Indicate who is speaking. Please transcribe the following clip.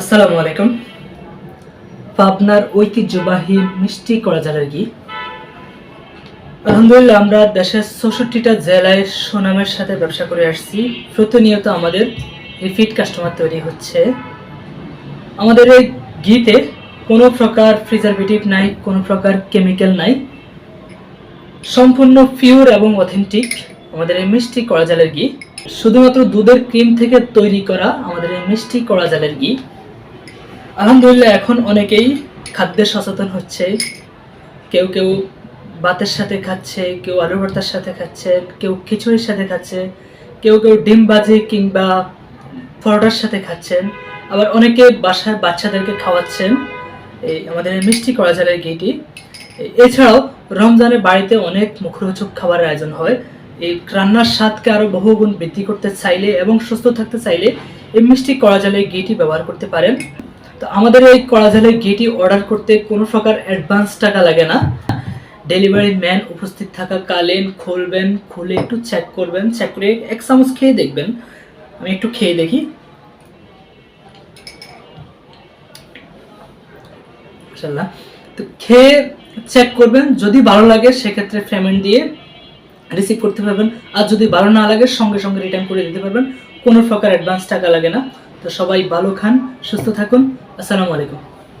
Speaker 1: আসসালামু আলাইকুম। পাবনার ঐতিহ্যবাহী মিষ্টি কড়াঝালের ঘি। আলহামদুলিল্লাহ, আমরা দেশের চৌষট্টিটা জেলায় সুনামের সাথে ব্যবসা করে আসছি। প্রতিনিয়ত আমাদের রিপিট কাস্টমার তৈরি হচ্ছে। আমাদের এই ঘিতে কোনো প্রকার প্রিজারভেটিভ নাই, কোনো প্রকার কেমিক্যাল নাই। সম্পূর্ণ পিওর এবং অথেন্টিক আমাদের এই মিষ্টি কড়া জালের ঘি। শুধুমাত্র দুধের ক্রিম থেকে তৈরি করা আমাদের এই মিষ্টি কড়া জালের ঘি। আলহামদুলিল্লাহ, এখন অনেকেই খাদ্যে সচেতন হচ্ছে। কেউ কেউ ভাতের সাথে খাচ্ছে, কেউ আলু ভর্তার সাথে খাচ্ছে, কেউ খিচুড়ির সাথে খাচ্ছে, কেউ কেউ ডিম ভাজি কিংবা পরোটার সাথে খাচ্ছেন। আবার অনেকে বাসায় বাচ্চাদেরকে খাওয়াচ্ছেন, এই আমাদের মিষ্টি কড়া জালের ঘিটি। এছাড়াও রমজানে বাড়িতে অনেক মুখরোচক খাবারের আয়োজন হয়। এই রান্নার স্বাদকে আরও বহুগুণ বৃদ্ধি করতে চাইলে এবং সুস্থ থাকতে চাইলে এই মিষ্টি কড়া জালের ঘিটি ব্যবহার করতে পারেন। তো আমাদের এই কড়া জালের ঘিটি অর্ডার করতে কোনো প্রকার অ্যাডভান্স টাকা লাগে না। ডেলিভারি ম্যান উপস্থিত থাকা কালীন, খুলবেন, খুলে একটু চেক করবেন চেক করে এক চামচ খেয়ে দেখবেন। আমি একটু খেয়ে দেখি। তো খেয়ে চেক করবেন, যদি ভালো লাগে সেক্ষেত্রে পেমেন্ট দিয়ে রিসিভ করতে পারবেন। আর যদি ভালো না লাগে, সঙ্গে সঙ্গে রিটার্ন করে দিতে পারবেন। কোনো প্রকার অ্যাডভান্স টাকা লাগে না। তো সবাই ভালো খান সুস্থ থাকুন। আসসালামু আলাইকুম।